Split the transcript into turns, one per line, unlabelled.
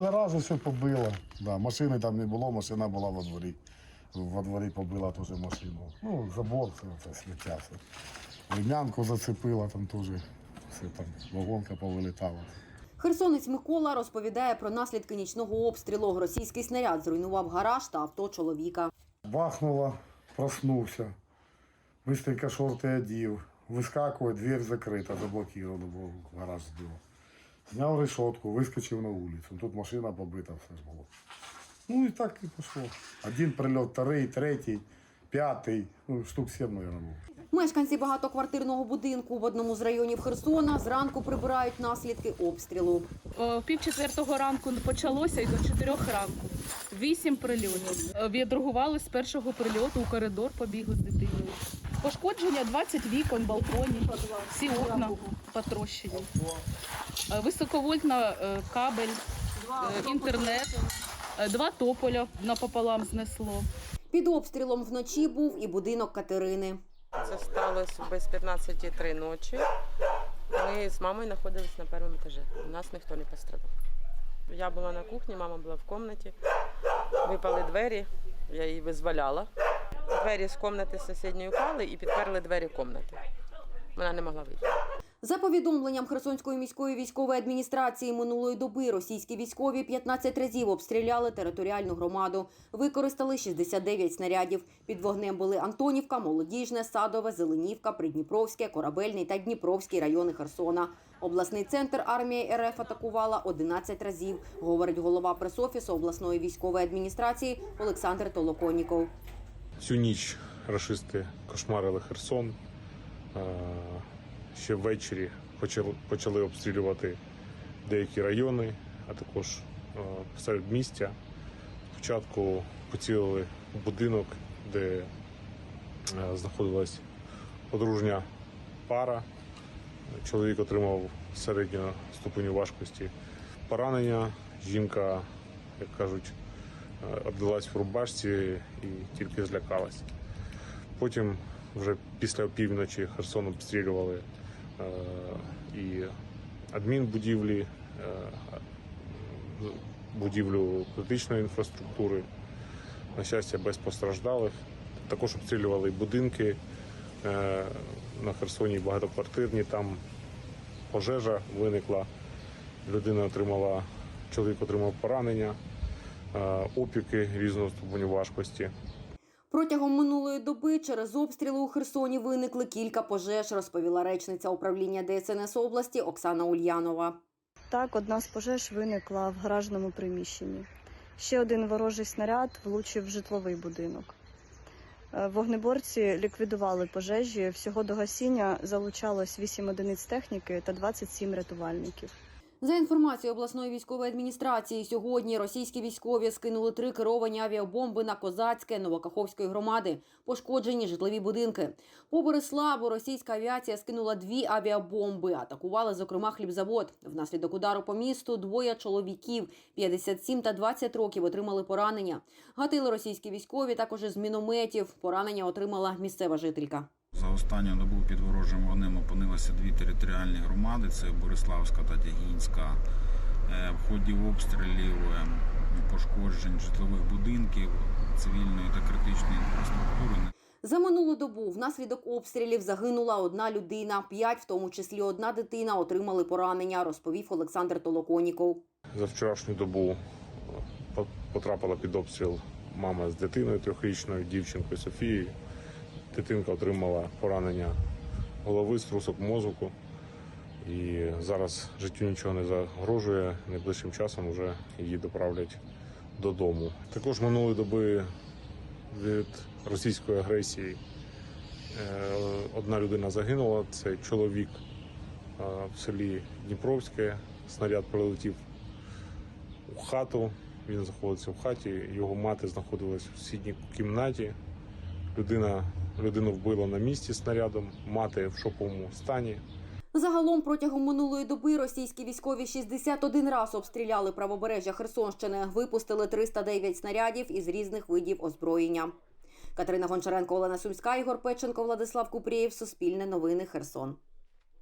Наразі все побило. Да, машини там не було, машина була во дворі. Во дворі побила теж машину. Ну, забор, це, це сміття. Рівнянку зацепила, там теж все там, вагонка повилітала.
Херсонець Микола розповідає про наслідки нічного обстрілу. Російський снаряд зруйнував гараж та авто чоловіка.
Бахнуло, проснувся. Быстренько шорти одів. Вискакує, двір закрита, заблокирована, бо гараж збило. Зняв решетку, вискочив на вулицю. Тут машина побита, все ж було. Ну і так і пішло. Один прильот, вторий, третій, п'ятий, ну, штук сім, мабуть, було.
Мешканці багатоквартирного будинку в одному з районів Херсона зранку прибирають наслідки обстрілу.
О, Пів четвертого ранку почалося і до чотирьох ранку. Вісім прильотів. Е, Відреагували з першого прильоту у коридор, побігли з дитиною. Пошкодження 20 вікон, балконів, всі окна потрощені. Е, Високовольтна е, кабель, е, інтернет, два тополя напополам знесло.
Під обстрілом вночі був і будинок Катерини.
Це сталося без 15.03 ночі. Ми з мамою знаходилися на першому етажі. У нас ніхто не пострадав. Я була на кухні, мама була в кімнаті. Випали двері, я її визволяла. Двері з кімнати сусідньої упали і підперли двері кімнати. Вона не могла вийти.
За повідомленням Херсонської міської військової адміністрації минулої доби російські військові 15 разів обстріляли територіальну громаду. Використали 69 снарядів. Під вогнем були Антонівка, Молодіжне, Садове, Зеленівка, Придніпровське, Корабельний та Дніпровський райони Херсона. Обласний центр армії РФ атакувала 11 разів, говорить голова пресофісу обласної військової адміністрації Олександр Толоконіков.
Всю ніч рашисти кошмарили Херсон. Е, Ще ввечері почали, обстрілювати деякі райони, а також е, серед містя. Спочатку поцілили у будинок, де е, знаходилась подружня пара. Чоловік отримав середнього ступеню важкості поранення. Жінка, як кажуть, обдалась в рубашці і тільки злякалась. Потім, вже після опівночі, Херсон обстрілювали е, і адмінбудівлі, е, будівлю критичної інфраструктури. На щастя, без постраждалих. Також обстрілювали будинки е, на Херсоні багатоквартирні. Там пожежа виникла, людина отримала, чоловік отримав поранення, е, опіки різного ступеню важкості.
Протягом минулої доби через обстріли у Херсоні виникли кілька пожеж, розповіла речниця управління ДСНС області Оксана Ульянова.
Так, одна з пожеж виникла в гаражному приміщенні. Ще один ворожий снаряд влучив в житловий будинок. Е, Вогнеборці ліквідували пожежі. Всього до гасіння залучалось 8 одиниць техніки та 27 рятувальників.
За інформацією обласної військової адміністрації, сьогодні російські військові скинули три керовані авіабомби на Козацьке Новокаховської громади. Пошкоджені житлові будинки. По Бориславу російська авіація скинула дві авіабомби. Атакували, зокрема, хлібзавод. Внаслідок удару по місту двоє чоловіків 57 та 20 років отримали поранення. Гатили російські військові також із мінометів. Поранення отримала місцева жителька.
За останню добу під ворожим вогнем опинилися дві територіальні громади: це Бориславська та Тягінська. Е, В ході обстрілів, е, пошкоджень житлових будинків, цивільної та критичної інфраструктури
За минулу добу внаслідок обстрілів загинула одна людина. П'ять, в тому числі одна дитина, отримали поранення, розповів Олександр Толоконіков.
За вчорашню добу е, потрапила під обстріл мама з дитиною трьохрічною, дівчинкою Софією. Дитинка отримала поранення голови, струсок мозку. І зараз життю нічого не загрожує. Найближчим часом вже її доправлять додому. Також минулої доби від російської агресії е, одна людина загинула. Це чоловік е, в селі Дніпровське. Снаряд прилетів у хату. Він знаходиться в хаті. Його мати знаходилась в сусідній кімнаті. Людина, людину вбило на місці снарядом, мати в шоковому стані.
Загалом протягом минулої доби російські військові 61 раз обстріляли правобережжя Херсонщини, випустили 309 снарядів із різних видів озброєння. Катерина Гончаренко, Олена Сумська, Ігор Печенко, Владислав Купрієв, Суспільне новини, Херсон.